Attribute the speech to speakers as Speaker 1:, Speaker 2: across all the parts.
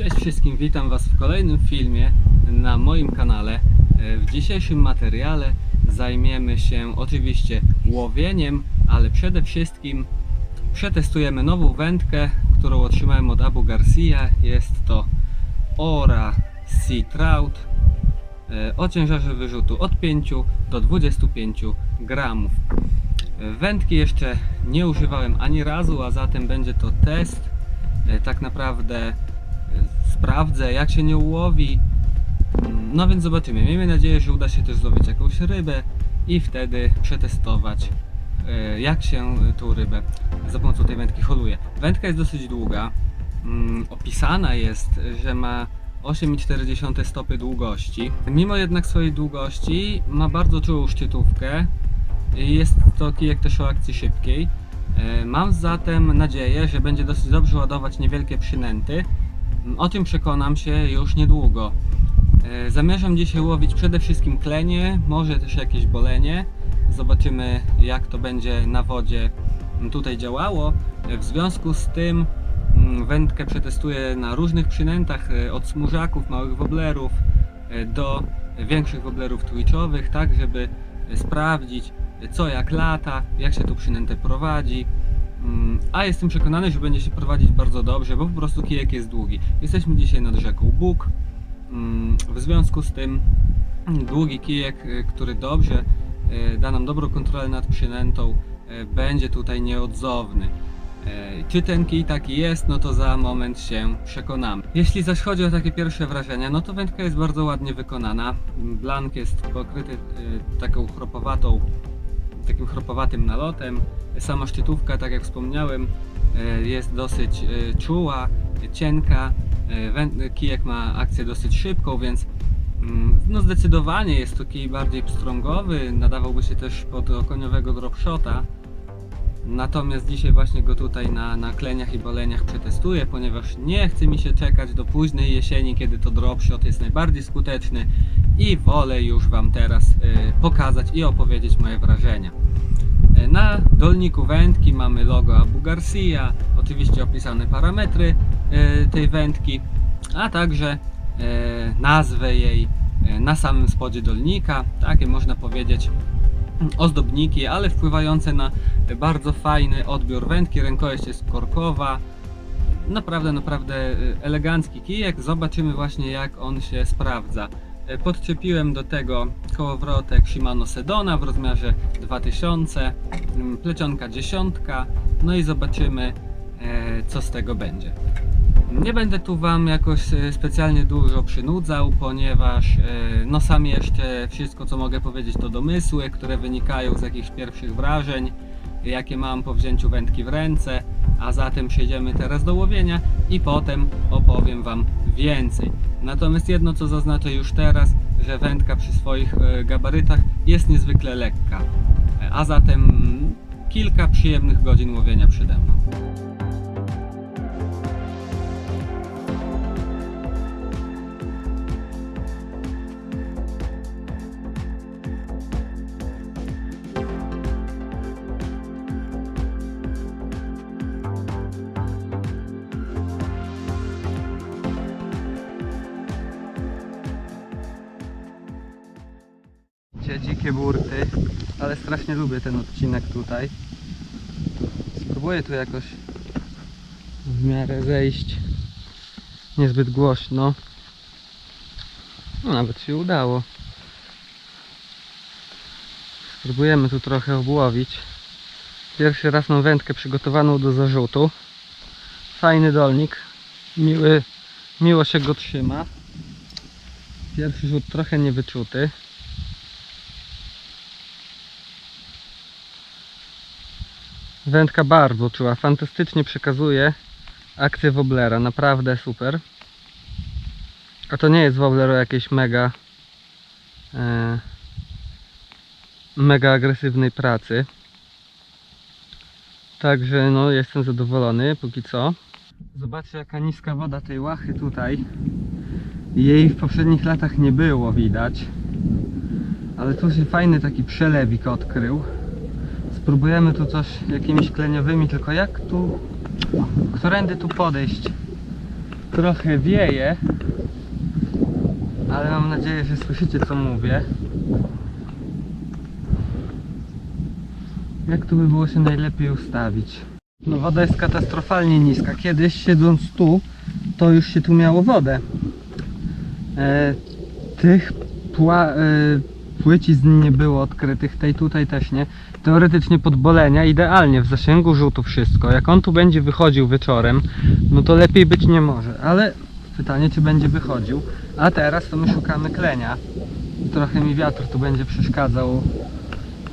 Speaker 1: Cześć wszystkim, witam Was w kolejnym filmie na moim kanale. E, W dzisiejszym materiale zajmiemy się oczywiście łowieniem, ale przede wszystkim przetestujemy nową wędkę, którą otrzymałem od Abu Garcia. Jest to Ora Sea Trout e, o ciężarze wyrzutu od 5 do 25 gramów. E, Wędki jeszcze nie używałem ani razu, a zatem będzie to test. Tak naprawdę sprawdzę jak się nie ułowi. No więc zobaczymy. Miejmy nadzieję, że uda się też złowić jakąś rybę i wtedy przetestować e, jak się tą rybę za pomocą tej wędki holuje. Wędka jest dosyć długa. Mm, Opisana jest, że ma 8,4 stopy długości. Mimo jednak swojej długości ma bardzo czułą szczytówkę. Jest to kijek też o akcji szybkiej. E, Mam zatem nadzieję, że będzie dosyć dobrze ładować niewielkie przynęty. O tym przekonam się już niedługo. E, Zamierzam dzisiaj łowić przede wszystkim klenie, może też jakieś bolenie. Zobaczymy jak to będzie na wodzie tutaj działało. W związku z tym mm, wędkę przetestuję na różnych przynętach, e, od smurzaków, małych woblerów e, do większych woblerów twitchowych, tak żeby sprawdzić co jak lata, jak się tą przynętę prowadzi. Mm, A jestem przekonany, że będzie się prowadzić bardzo dobrze, bo po prostu kijek jest długi. Jesteśmy dzisiaj nad rzeką Bóg. Mm, W związku z tym długi kijek, e, który dobrze e, da nam dobrą kontrolę nad przynętą, e, będzie tutaj nieodzowny. Czy ten kij taki jest, no to za moment się przekonamy. Jeśli zaś chodzi o takie pierwsze wrażenia, no to wędka jest bardzo ładnie wykonana. Blank jest pokryty taką chropowatą, takim chropowatym nalotem. Sama szczytówka, tak jak wspomniałem, e, jest dosyć e, czuła, cienka. E, Kijek ma akcję dosyć szybką, więc mm, no zdecydowanie jest to kij bardziej pstrągowy, nadawałby się też pod okoniowego dropshota. Natomiast dzisiaj właśnie go tutaj na, na kleniach i boleniach przetestuję, ponieważ nie chce mi się czekać do późnej jesieni, kiedy to dropshot jest najbardziej skuteczny i wolę już Wam teraz e, pokazać i opowiedzieć moje wrażenia. E, Na dolniku wędki mamy logo Abu Garcia, oczywiście opisane parametry e, tej wędki, a także e, nazwę jej e, na samym spodzie dolnika, takie można powiedzieć ozdobniki, ale wpływające na bardzo fajny odbiór wędki. Rękojeść jest korkowa. Naprawdę, naprawdę e, elegancki kijek. Zobaczymy właśnie jak on się sprawdza. E, Podczepiłem do tego kołowrotek Shimano Sedona w rozmiarze 2000, mm, plecionka dziesiątka, no i zobaczymy e, co z tego będzie. Nie będę tu Wam jakoś e, specjalnie dużo przynudzał, ponieważ e, no sam jeszcze wszystko co mogę powiedzieć to domysły, które wynikają z jakichś pierwszych wrażeń, jakie mam po wzięciu wędki w ręce, a zatem przejdziemy teraz do łowienia i potem opowiem Wam więcej. Natomiast jedno co zaznaczę już teraz, że wędka przy swoich e, gabarytach jest niezwykle lekka, a zatem kilka przyjemnych godzin łowienia przede mną. Dzie- dzikie burty, ale strasznie lubię ten odcinek tutaj. Spróbuję tu jakoś w miarę zejść niezbyt głośno. No nawet się udało. Spróbujemy tu trochę obłowić. Pierwszy raz mam wędkę przygotowaną do zarzutu. Fajny dolnik. Miły, miło się go trzyma. Pierwszy rzut trochę niewyczuty. Wędka bardzo czuła, fantastycznie przekazuje akcję woblera, naprawdę super. A to nie jest wobler o jakiejś mega e, mega agresywnej pracy. Także no jestem zadowolony póki co. Zobaczcie jaka niska woda tej łachy tutaj. Jej w poprzednich latach nie było widać. Ale tu się fajny taki przelewik odkrył. Spróbujemy tu coś jakimiś kleniowymi, tylko jak tu, którędy tu podejść, trochę wieje, ale mam nadzieję, że słyszycie co mówię. Jak tu by było się najlepiej ustawić? No woda jest katastrofalnie niska. Kiedyś siedząc tu, to już się tu miało wodę. E, tych pła, e, płycizn nie było odkrytych, tej tutaj też nie. Teoretycznie podbolenia idealnie w zasięgu rzutu wszystko. Jak on tu będzie wychodził wieczorem, no to lepiej być nie może. Ale pytanie czy będzie wychodził. A teraz to my szukamy klenia. Trochę mi wiatr tu będzie przeszkadzał.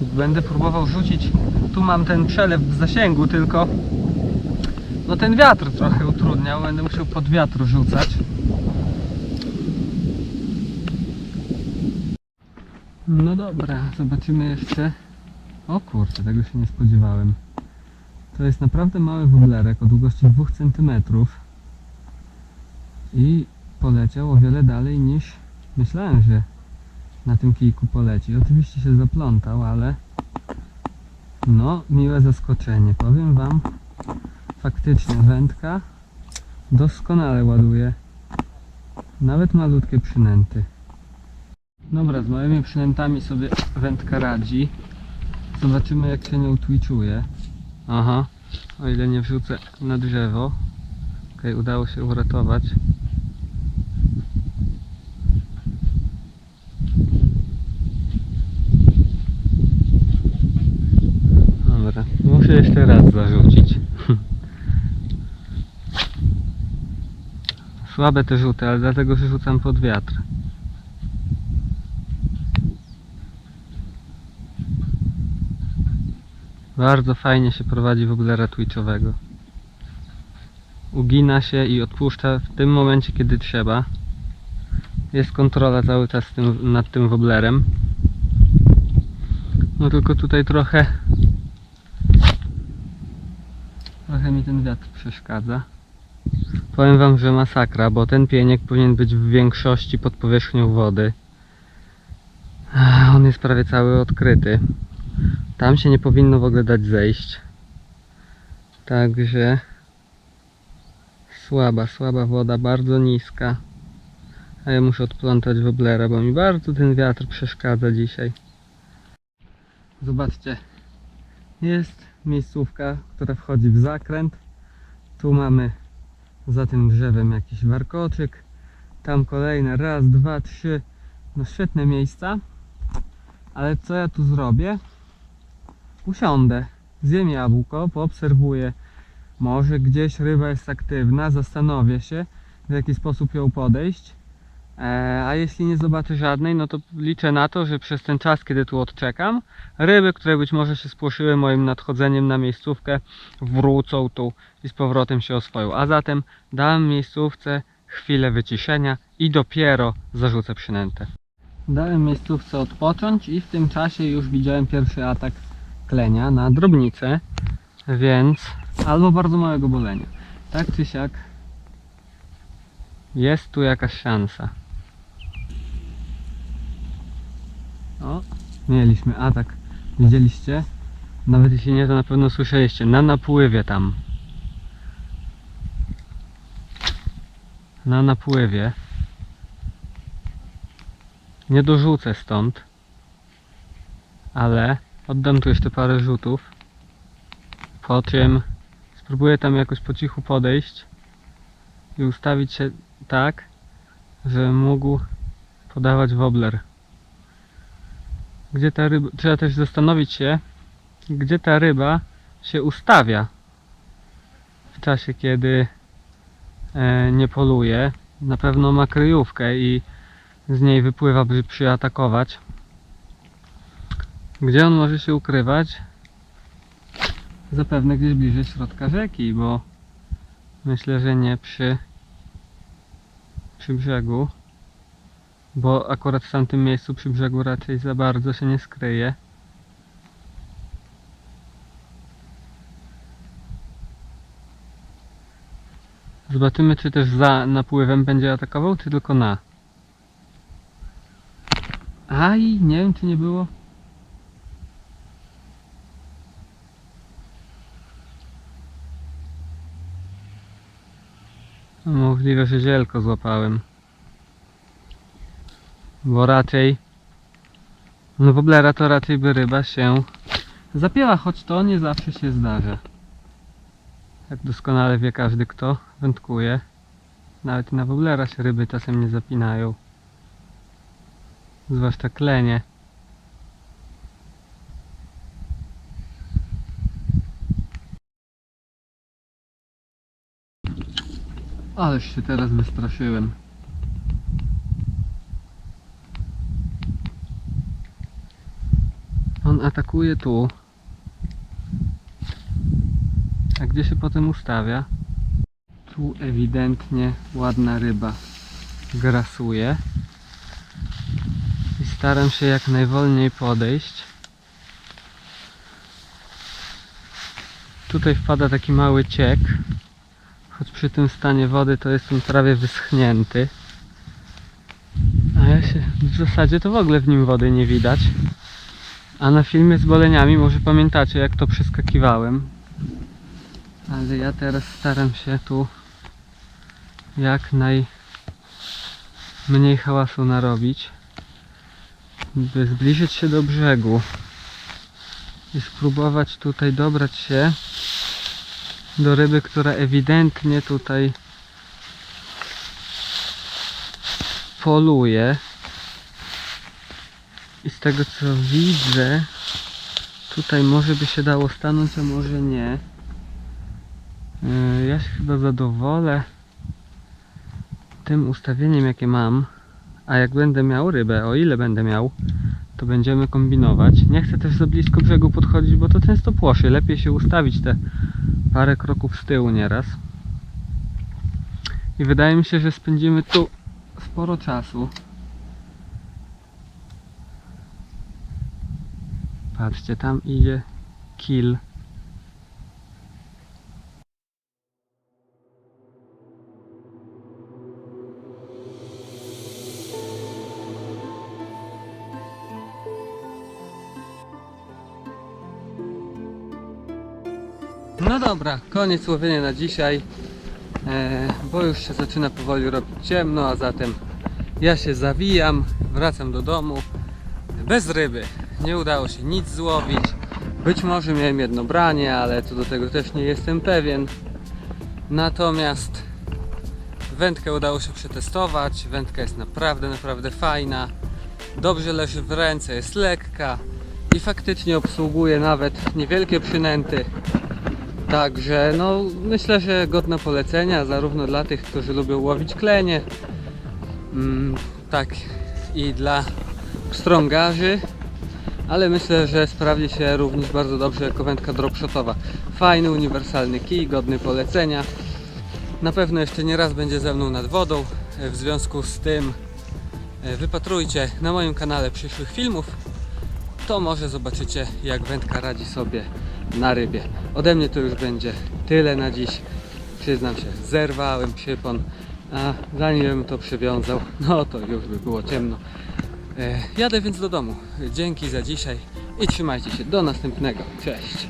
Speaker 1: Będę próbował rzucić. Tu mam ten przelew w zasięgu, tylko no ten wiatr trochę utrudniał. Będę musiał pod wiatr rzucać. No dobra, zobaczymy jeszcze. O kurczę, tego się nie spodziewałem. To jest naprawdę mały woblerek o długości 2 cm i poleciał o wiele dalej niż myślałem, że na tym kijku poleci. Oczywiście się zaplątał, ale no, miłe zaskoczenie. Powiem Wam, faktycznie wędka doskonale ładuje nawet malutkie przynęty. Dobra, z małymi przynętami sobie wędka radzi. Zobaczymy jak się nią twitchuje. Aha, o ile nie wrzucę na drzewo. Okej, udało się uratować. Dobra, muszę jeszcze raz zarzucić. Słabe te rzuty, ale dlatego, że rzucam pod wiatr. Bardzo fajnie się prowadzi w ogóle twitchowego. Ugina się i odpuszcza w tym momencie, kiedy trzeba. Jest kontrola cały czas tym, nad tym woblerem. No tylko tutaj trochę trochę mi ten wiatr przeszkadza. Powiem wam, że masakra, bo ten pieniek powinien być w większości pod powierzchnią wody. On jest prawie cały odkryty. Tam się nie powinno w ogóle dać zejść. Także słaba, słaba woda, bardzo niska. A ja muszę odplątać woblera, bo mi bardzo ten wiatr przeszkadza dzisiaj. Zobaczcie, jest miejscówka, która wchodzi w zakręt. Tu mamy za tym drzewem jakiś warkoczyk. Tam kolejne, raz, dwa, trzy. No świetne miejsca. Ale co ja tu zrobię? Usiądę, zjem jabłko, poobserwuję. Może gdzieś ryba jest aktywna, zastanowię się, w jaki sposób ją podejść. E, a jeśli nie zobaczę żadnej, no to liczę na to, że przez ten czas, kiedy tu odczekam, ryby, które być może się spłoszyły moim nadchodzeniem na miejscówkę, wrócą tu i z powrotem się oswoją. A zatem dam miejscówce chwilę wyciszenia i dopiero zarzucę przynętę. Dałem miejscówce odpocząć i w tym czasie już widziałem pierwszy atak klenia na drobnicę, więc albo bardzo małego bolenia. Tak czy siak jest tu jakaś szansa. O, mieliśmy atak. Widzieliście? Nawet jeśli nie, to na pewno słyszeliście. Na napływie tam. Na napływie. Nie dorzucę stąd. Ale oddam tu jeszcze parę rzutów. Po czym spróbuję tam jakoś po cichu podejść i ustawić się tak, że mógł podawać wobler. Gdzie ta ryba, trzeba też zastanowić się, gdzie ta ryba się ustawia w czasie, kiedy e, nie poluje. Na pewno ma kryjówkę i z niej wypływa, by przyatakować. Gdzie on może się ukrywać? Zapewne gdzieś bliżej środka rzeki, bo myślę, że nie przy przy brzegu, bo akurat w tamtym miejscu przy brzegu raczej za bardzo się nie skryje. Zobaczymy, czy też za napływem będzie atakował, czy tylko na. Aj, nie wiem, czy nie było. Możliwe, że zielko złapałem. Bo raczej... No woblera to raczej by ryba się zapięła, choć to nie zawsze się zdarza. Jak doskonale wie każdy kto wędkuje. Nawet na woblera się ryby czasem nie zapinają. Zwłaszcza klenie. Ależ się teraz wystraszyłem. On atakuje tu. A gdzie się potem ustawia? Tu ewidentnie ładna ryba grasuje. I staram się jak najwolniej podejść. Tutaj wpada taki mały ciek. Choć przy tym stanie wody to jest on prawie wyschnięty. A ja się w zasadzie to w ogóle w nim wody nie widać. A na filmie z boleniami może pamiętacie jak to przeskakiwałem. Ale ja teraz staram się tu jak najmniej hałasu narobić. By zbliżyć się do brzegu. I spróbować tutaj dobrać się do ryby, która ewidentnie tutaj poluje. I z tego co widzę, tutaj może by się dało stanąć, a może nie. Yy, Ja się chyba zadowolę tym ustawieniem, jakie mam. A jak będę miał rybę, o ile będę miał, to będziemy kombinować. Nie chcę też za blisko brzegu podchodzić, bo to często płoszy. Lepiej się ustawić te parę kroków z tyłu nieraz. I wydaje mi się, że spędzimy tu sporo czasu. Patrzcie, tam idzie kill. Koniec łowienia na dzisiaj, e, bo już się zaczyna powoli robić ciemno, a zatem ja się zawijam, wracam do domu bez ryby. Nie udało się nic złowić. Być może miałem jedno branie, ale to do tego też nie jestem pewien. Natomiast wędkę udało się przetestować. Wędka jest naprawdę, naprawdę fajna. Dobrze leży w ręce, jest lekka i faktycznie obsługuje nawet niewielkie przynęty. Także no myślę, że godna polecenia zarówno dla tych, którzy lubią łowić klenie, mm, tak i dla strągarzy, ale myślę, że sprawdzi się również bardzo dobrze jako wędka dropshotowa. Fajny, uniwersalny kij, godny polecenia. Na pewno jeszcze nie raz będzie ze mną nad wodą, w związku z tym e, wypatrujcie na moim kanale przyszłych filmów, to może zobaczycie jak wędka radzi sobie na rybie. Ode mnie to już będzie tyle na dziś. Przyznam się, zerwałem przypon, a zanim bym to przywiązał, no to już by było ciemno. E, jadę więc do domu. Dzięki za dzisiaj i trzymajcie się. Do następnego. Cześć.